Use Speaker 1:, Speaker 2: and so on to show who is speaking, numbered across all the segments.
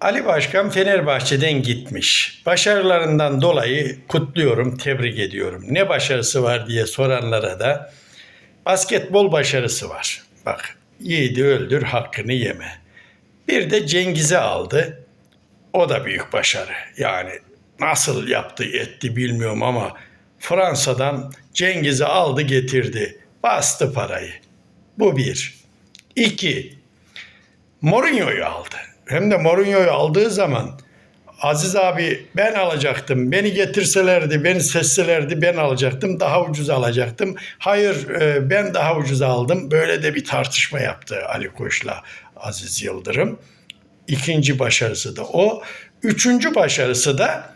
Speaker 1: Ali Başkan Fenerbahçe'den gitmiş. Başarılarından dolayı kutluyorum, tebrik ediyorum. Ne başarısı var diye soranlara da basketbol başarısı var. Bak, yiğidi öldür, hakkını yeme. Bir de Cengiz'i aldı. O da büyük başarı. Yani nasıl yaptı etti bilmiyorum ama Fransa'dan Cengiz'i aldı getirdi. Bastı parayı. Bu bir. İki, Mourinho'yu aldı. Hem de Mourinho'yu aldığı zaman Aziz abi ben alacaktım. Beni getirselerdi, beni seçselerdi ben alacaktım. Daha ucuz alacaktım. Hayır e, ben daha ucuz aldım. Böyle de bir tartışma yaptı Ali Koç'la Aziz Yıldırım. İkinci başarısı da o. Üçüncü başarısı da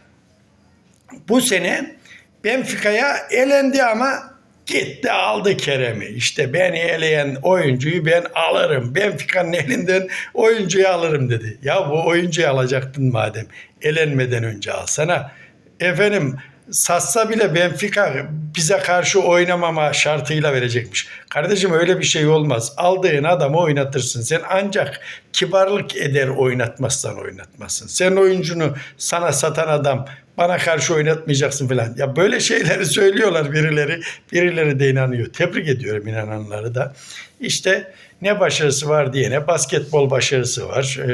Speaker 1: bu sene Benfica'ya elendi ama gitti aldı Kerem'i. İşte beni eleyen oyuncuyu ben alırım. Benfica'nın elinden oyuncuyu alırım dedi. Ya bu oyuncuyu alacaktın madem. Elenmeden önce alsana. Efendim satsa bile Benfica bize karşı oynamama şartıyla verecekmiş. Kardeşim öyle bir şey olmaz. Aldığın adamı oynatırsın. Sen ancak kibarlık eder oynatmazsan oynatmazsın. Sen oyuncunu sana satan adam bana karşı oynatmayacaksın falan. Ya böyle şeyleri söylüyorlar birileri. Birileri de inanıyor. Tebrik ediyorum inananları da. İşte ne başarısı var diyene basketbol başarısı var. Ee,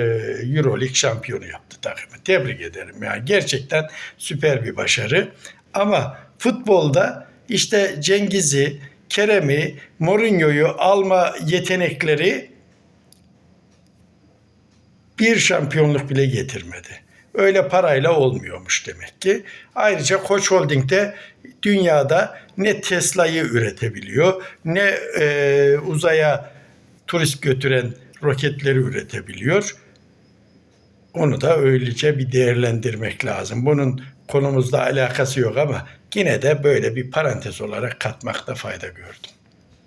Speaker 1: Euroleague şampiyonu yaptı takımı. Tebrik ederim. Yani gerçekten süper bir başarı. Ama futbolda işte Cengiz'i, Kerem'i, Mourinho'yu alma yetenekleri bir şampiyonluk bile getirmedi. Öyle parayla olmuyormuş demek ki. Ayrıca Koç Holding de dünyada ne Tesla'yı üretebiliyor ne e, uzaya turist götüren roketleri üretebiliyor. Onu da öylece bir değerlendirmek lazım. Bunun konumuzla alakası yok ama yine de böyle bir parantez olarak katmakta fayda gördüm.